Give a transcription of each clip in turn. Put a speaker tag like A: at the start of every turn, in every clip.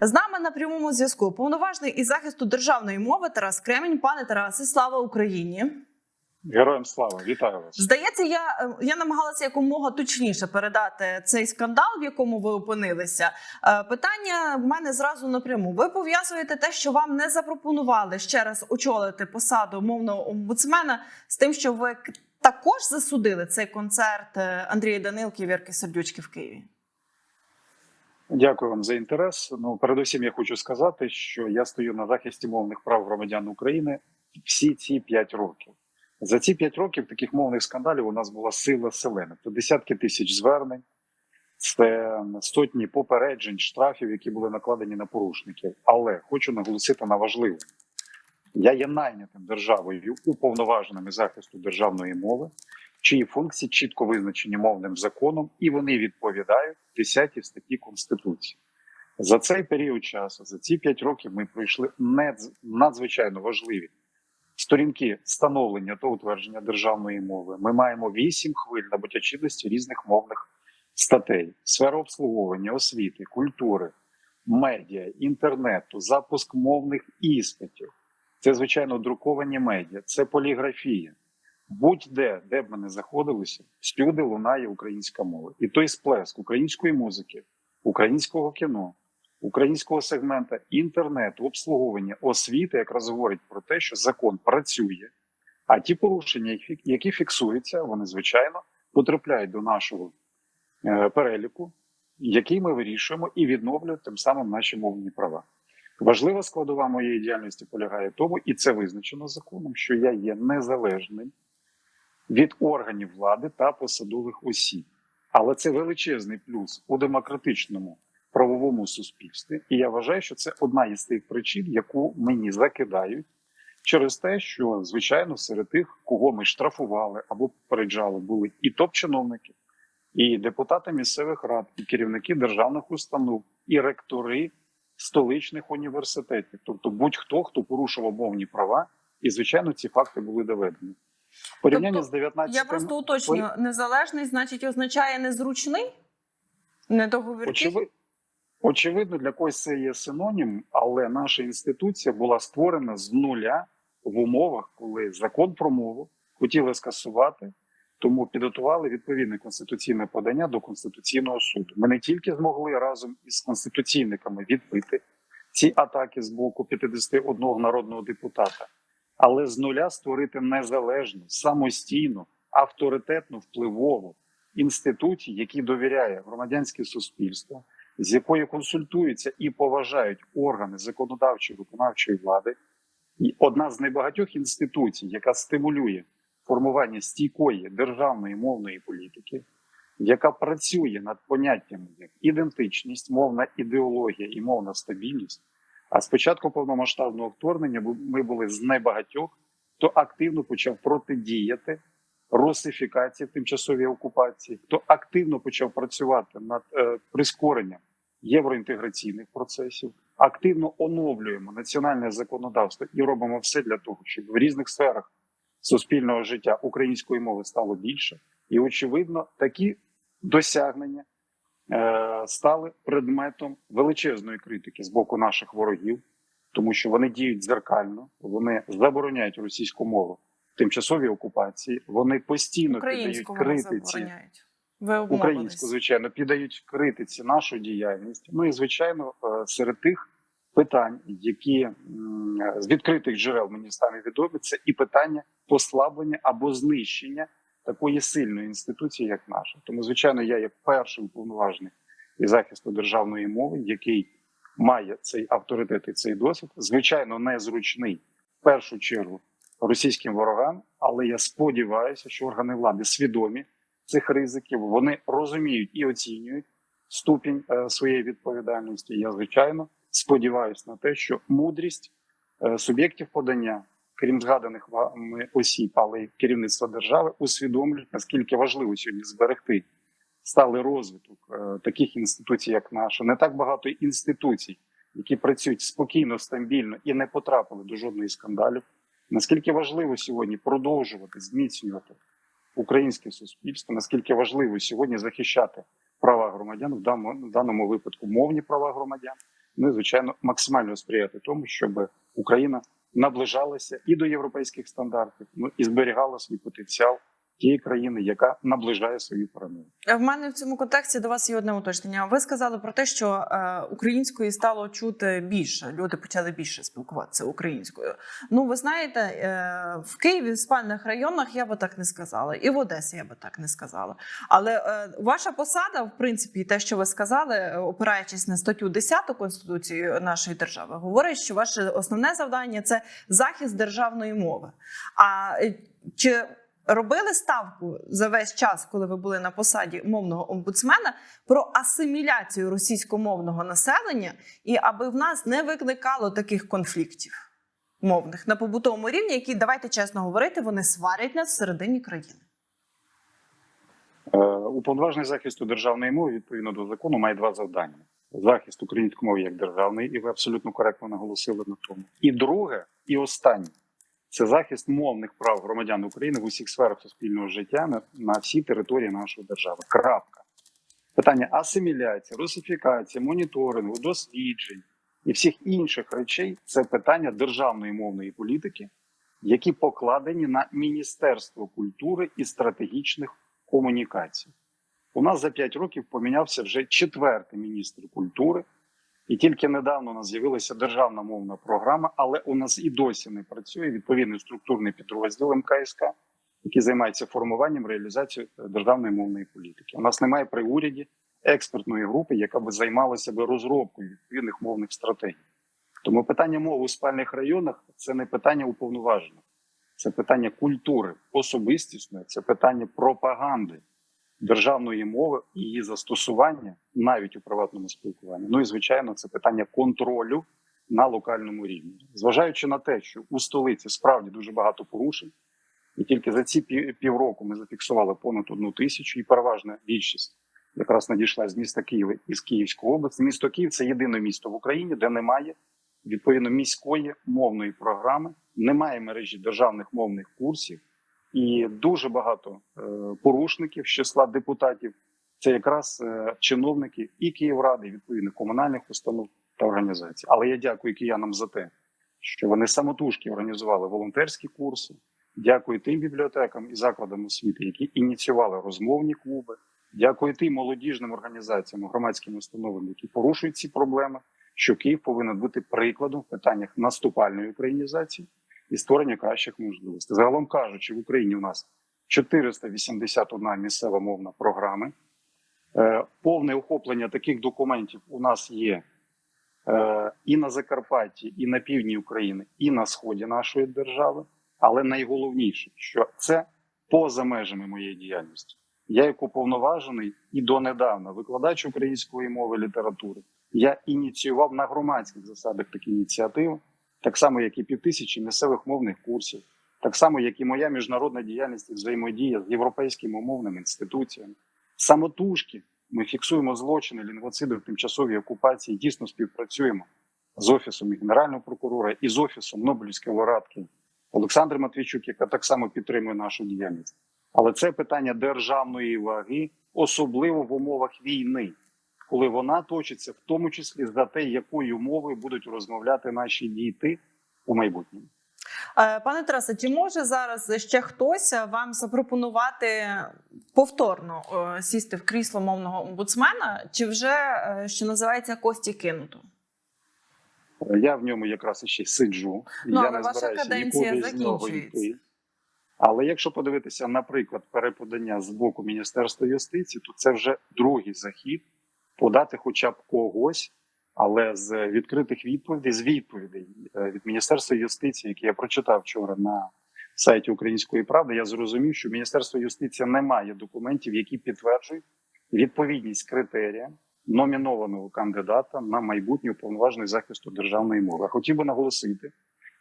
A: З нами на прямому зв'язку повноважний із захисту державної мови Тарас Кремінь. Пане Тарасе, слава Україні!
B: Героям слава, вітаю вас.
A: Здається, я, е, я намагалася якомога точніше передати цей скандал, в якому ви опинилися. Е, Питання в мене зразу напряму. Ви пов'язуєте те, що вам не запропонували ще раз очолити посаду мовного омбудсмена з тим, що ви також засудили цей концерт е, Андрія Данилки і Вірки Сердючки в Києві.
B: Дякую вам за інтерес. Ну, передусім, я хочу сказати, що я стою на захисті мовних прав громадян України всі ці п'ять років. За ці п'ять років таких мовних скандалів у нас була сила селени. Це десятки тисяч звернень, це сотні попереджень, штрафів, які були накладені на порушників. Але хочу наголосити на важливе. Я є найнятим державою уповноваженим із захисту державної мови, чиї функції чітко визначені мовним законом, і вони відповідають 10 статті Конституції. За цей період часу, за ці 5 років, ми пройшли надзвичайно важливі сторінки становлення та утвердження державної мови. Ми маємо 8 хвиль набуття чинності різних мовних статей: сфера обслуговування, освіти, культури, медіа, інтернету, запуск мовних іспитів. Це звичайно друковані медіа, це поліграфія. Будь-де, де б ми не заходилися, всюди лунає українська мова. І той сплеск української музики, українського кіно, українського сегмента інтернету, обслуговування освіти якраз говорить про те, що закон працює. А ті порушення, які- фіксуються, вони звичайно потрапляють до нашого е, переліку, який ми вирішуємо і відновлюємо тим самим наші мовні права. Важлива складова моєї діяльності полягає в тому, і це визначено законом, що я є незалежним від органів влади та посадових осіб. Але це величезний плюс у демократичному правовому суспільстві. І я вважаю, що це одна із тих причин, яку мені закидають через те, що звичайно серед тих, кого ми штрафували або попереджали, були і топ-чиновники, і депутати місцевих рад, і керівники державних установ, і ректори столичних університетів, тобто будь-хто, хто порушував мовні права, і звичайно ці факти були доведені. В Порівнянні
A: Тобто,
B: з 19
A: Я просто уточнюю, незалежний значить означає незручний, недоговіркий?
B: Очевид... Очевидно, для когось це є синонім, але наша інституція була створена з нуля в умовах, коли закон про мову хотіли скасувати, тому підготували відповідне конституційне подання до конституційного суду. Ми не тільки змогли разом із конституційниками відбити ці атаки з боку 51 народного депутата, але з нуля створити незалежну, самостійну, авторитетну, впливову інституцію, який довіряє громадянське суспільство, з якою консультуються і поважають органи законодавчої виконавчої влади, і одна з небагатьох інституцій, яка стимулює формування стійкої державної мовної політики, яка працює над поняттями як ідентичність, мовна ідеологія і мовна стабільність. А з початку повномасштабного вторгнення ми були з небагатьох, хто активно почав протидіяти русифікації тимчасовій окупації, хто активно почав працювати над е, прискоренням євроінтеграційних процесів, активно оновлюємо національне законодавство і робимо все для того, щоб в різних сферах суспільного життя української мови стало більше, і очевидно, такі досягнення е, стали предметом величезної критики з боку наших ворогів, тому що вони діють дзеркально, вони забороняють російську мову в тимчасовій окупації. Вони постійно піддають критиці.
A: Ви
B: українську, звичайно, піддають критиці нашу діяльність. Ну і звичайно, е, серед тих питань, які з відкритих джерел мені стане відомі, це і питання послаблення або знищення такої сильної інституції, як наша. Тому, звичайно, я як перший уповноважений із захисту державної мови, який має цей авторитет і цей досвід, звичайно, незручний в першу чергу російським ворогам, але я сподіваюся, що органи влади свідомі цих ризиків. Вони розуміють і оцінюють ступінь е, своєї відповідальності. Я звичайно сподіваюся на те, що мудрість е, суб'єктів подання, крім згаданих вами осіб, але й керівництва держави, усвідомлюють наскільки важливо сьогодні зберегти сталий розвиток е, таких інституцій, як наша. Не так багато інституцій, які працюють спокійно, стабільно і не потрапили до жодної скандалів. Наскільки важливо сьогодні продовжувати зміцнювати українське суспільство, наскільки важливо сьогодні захищати права громадян в даному випадку мовні права громадян, І звичайно, максимально сприяти тому, щоб Україна наближалася і до європейських стандартів, ну і зберігала свій потенціал тієї країни, яка наближає свою перемогу.
A: Е, В мене в цьому контексті до вас є одне уточнення. Ви сказали про те, що е, української стало чути більше. Люди почали більше спілкуватися українською. Ну, ви знаєте, е, в Києві в спальних районах я би так не сказала, і в Одесі я би так не сказала. Але ваша посада, в принципі, те, що ви сказали, опираючись на статтю 10 конституції нашої держави, говорить, що ваше основне завдання це захист державної мови. А чи робили ставку за весь час, коли ви були на посаді мовного омбудсмена, про асиміляцію російськомовного населення, і аби в нас не викликало таких конфліктів мовних на побутовому рівні, які давайте чесно говорити, вони сварять нас всередині країни.
B: Е, Уповноважений захисту державної мови відповідно до закону має два завдання: захист української мови як державної, і ви абсолютно коректно наголосили на тому. І друге, і останнє це захист мовних прав громадян України в усіх сферах суспільного життя на, на всій території нашої держави. Крапка. Питання асиміляції, русифікації, моніторингу, досліджень і всіх інших речей це питання державної мовної політики, які покладені на Міністерство культури і стратегічних комунікацій. У нас за 5 років помінявся вже четвертий міністр культури, і тільки недавно у нас з'явилася державна мовна програма, але у нас і досі не працює відповідний структурний підрозділ МКСК, який займається формуванням реалізацією державної мовної політики. У нас немає при уряді експертної групи, яка би займалася би розробкою відповідних мовних стратегій. Тому питання мови у спальних районах це не питання уповноважених, це питання культури особистісної, це питання пропаганди державної мови і її застосування навіть у приватному спілкуванні. Ну і звичайно, це питання контролю на локальному рівні, зважаючи на те, що у столиці справді дуже багато порушень, і тільки за ці пів- півроку ми зафіксували понад одну тисячу, і переважна більшість якраз надійшла з міста Києва і з Київської області. Місто Київ це єдине місто в Україні, де немає відповідно міської мовної програми, немає мережі державних мовних курсів, і дуже багато е, порушників з числа депутатів. Це якраз е, чиновники і Київради, і відповідних комунальних установ та організацій. Але я дякую киянам за те, що вони самотужки організували волонтерські курси. Дякую тим бібліотекам і закладам освіти, які ініціювали розмовні клуби. Дякую тим молодіжним організаціям, громадським установам, які порушують ці проблеми. Що Київ повинен бути прикладом в питаннях наступальної українізації і створення кращих можливостей. Загалом кажучи, в Україні у нас 481 місцева мовна програми. Е, Повне охоплення таких документів у нас є е, і на Закарпатті, і на півдні України, і на сході нашої держави. Але найголовніше, що це поза межами моєї діяльності. Я як уповноважений і донедавна викладач української мови літератури. Я ініціював на громадських засадах такі ініціативи, так само, як і півтисячі місцевих мовних курсів, так само, як і моя міжнародна діяльність і взаємодія з європейськими мовними інституціями. Самотужки ми фіксуємо злочини лінгвоциду в тимчасовій окупації, дійсно співпрацюємо з офісом генерального прокурора і з офісом Нобелівської лауреатки Олександри Матвійчук, яка так само підтримує нашу діяльність. Але це питання державної ваги, особливо в умовах війни, коли вона точиться, в тому числі за те, якою мовою будуть розмовляти наші діти у майбутньому.
A: Е, Пане Тарасе, чи може зараз ще хтось вам запропонувати повторно е, сісти в крісло мовного омбудсмена, чи вже е, що називається кості кинуто?
B: Я в ньому якраз ще сиджу.
A: Ну,
B: я
A: але
B: не
A: ваша каденція закінчується.
B: Але якщо подивитися, наприклад, переподання з боку Міністерства юстиції, то це вже другий захід подати хоча б когось, але з відкритих відповідей, з відповідей е, від Міністерства юстиції, які я прочитав вчора на сайті Української правди, я зрозумів, що Міністерство юстиції не має документів, які підтверджують відповідність критеріям номінованого кандидата на майбутній уповноважений захисту державної мови. Хотів би наголосити,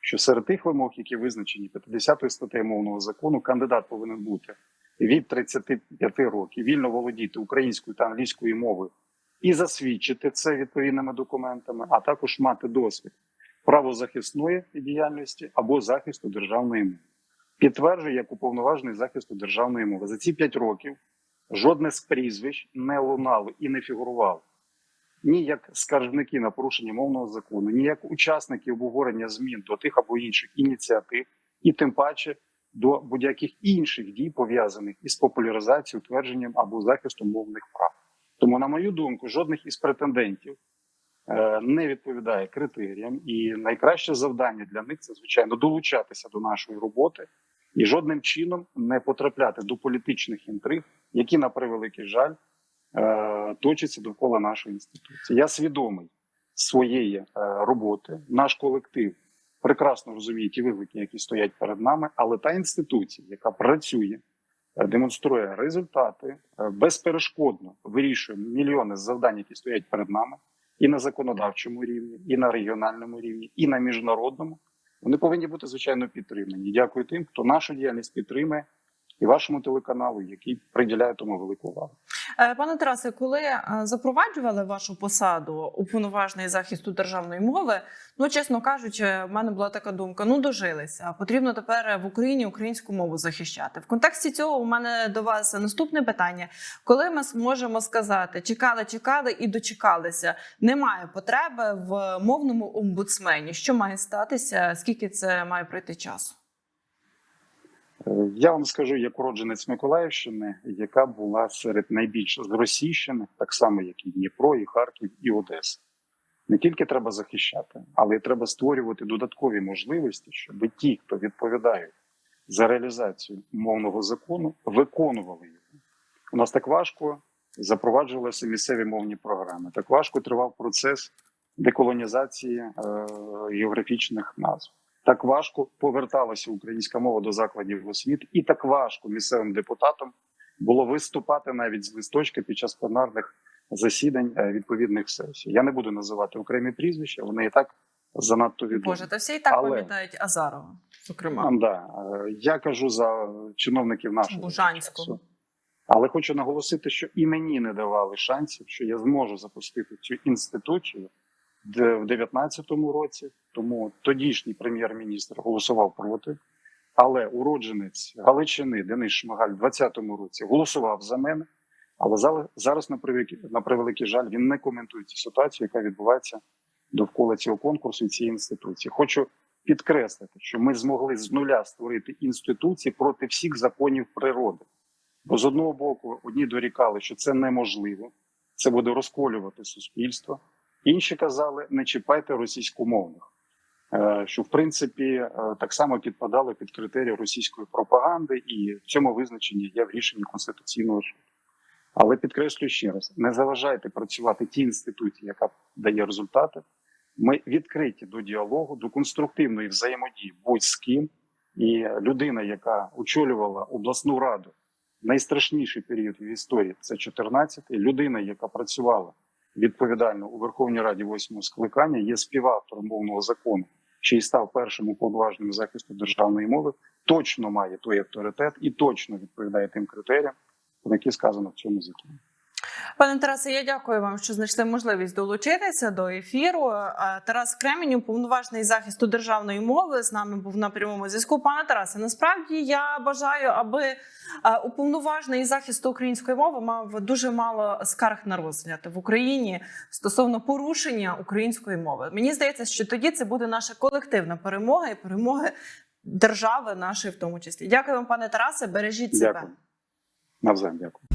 B: що серед тих вимог, які визначені 50 статтею мовного закону, кандидат повинен бути від 35 років вільно володіти українською та англійською мовою і засвідчити це відповідними документами, а також мати досвід правозахисної діяльності або захисту державної мови. Підтверджує як уповноважений захисту державної мови. За ці 5 років жодне з прізвищ не лунало і не фігурувало ні як скаржники на порушення мовного закону, ні як учасники обговорення змін до тих або інших ініціатив, і тим паче до будь-яких інших дій пов'язаних із популяризацією, утвердженням або захистом мовних прав. Тому, на мою думку, жодних із претендентів е, не відповідає критеріям, і найкраще завдання для них це звичайно долучатися до нашої роботи і жодним чином не потрапляти до політичних інтриг, які на превеликий жаль е, точаться довкола нашої інституції. Я свідомий своєї е, роботи, наш колектив прекрасно розуміє ті виклики, які стоять перед нами, але та інституція, яка працює, демонструє результати, е, безперешкодно вирішує мільйони завдань, які стоять перед нами, і на законодавчому рівні, і на регіональному рівні, і на міжнародному. Вони повинні бути звичайно підтримані. Дякую тим, хто нашу діяльність підтримує, і вашому телеканалу, який приділяє тому велику увагу.
A: Е, Пане Тарасе, коли е, запроваджували вашу посаду уповноважений захисту державної мови, ну чесно кажучи, в мене була така думка: ну дожилися. Потрібно тепер в Україні українську мову захищати. В контексті цього у мене до вас наступне питання: коли ми зможемо сказати, чекали, чекали і дочекалися, немає потреби в мовному омбудсмені. Що має статися? Скільки це має пройти часу?
B: Я вам скажу, як уродженець Миколаївщини, яка була серед найбільш зросійщених, так само як і Дніпро, і Харків, і Одеса. Не тільки треба захищати, але й треба створювати додаткові можливості, щоб ті, хто відповідають за реалізацію мовного закону, виконували його. У нас так важко запроваджувалися місцеві мовні програми. Так важко тривав процес деколонізації е, географічних назв. Так важко поверталася українська мова до закладів освіти, і так важко місцевим депутатам було виступати навіть з листочка під час пленарних засідань е, відповідних сесій. Я не буду називати окремі прізвища, вони і так занадто відомі.
A: Боже, та всі і так
B: Але-
A: пам'ятають Азарова, зокрема.
B: А, да. е, Я кажу за чиновників нашого
A: Бужанського.
B: часу. Але хочу наголосити, що і мені не давали шансів, що я зможу запустити цю інституцію в 2019 році. Тому тодішній прем'єр-міністр голосував проти. Але уродженець Галичини Денис Шмигаль в 2020 році голосував за мене. Але зараз, на превеликий, на превеликий жаль, він не коментує цю ситуацію, яка відбувається довкола цього конкурсу і цієї інституції. Хочу підкреслити, що ми змогли з нуля створити інституції проти всіх законів природи. Бо з одного боку, одні дорікали, що це неможливо, це буде розколювати суспільство. Інші казали, не чіпайте російськомовних, що в принципі е, так само підпадало під критерії російської пропаганди, і в цьому визначенні є в рішенні конституційного суду. Але підкреслюю ще раз: не заважайте працювати тій інституції, яка дає результати. Ми відкриті до діалогу, до конструктивної взаємодії будь з ким. І людина, яка очолювала обласну раду найстрашніший період в історії, це 14-й. Людина, яка працювала відповідально у Верховній Раді восьмого скликання, є співавтором мовного закону, ще й став першим уповноваженим захисту державної мови, точно має той авторитет і точно відповідає тим критеріям, про які сказано в цьому законі.
A: Пане Тарасе, я дякую вам, що знайшли можливість долучитися до ефіру. Тарас Кремінь, уповноважений захисту державної мови, з нами був на прямому зв'язку. Пане Тарасе, насправді я бажаю, аби уповноважений захисту української мови мав дуже мало скарг на розгляд в Україні стосовно порушення української мови. Мені здається, що тоді це буде наша колективна перемога і перемоги держави нашої, в тому числі. Дякую вам, пане Тарасе. Бережіть себе.
B: Дякую. Навзаєм дякую.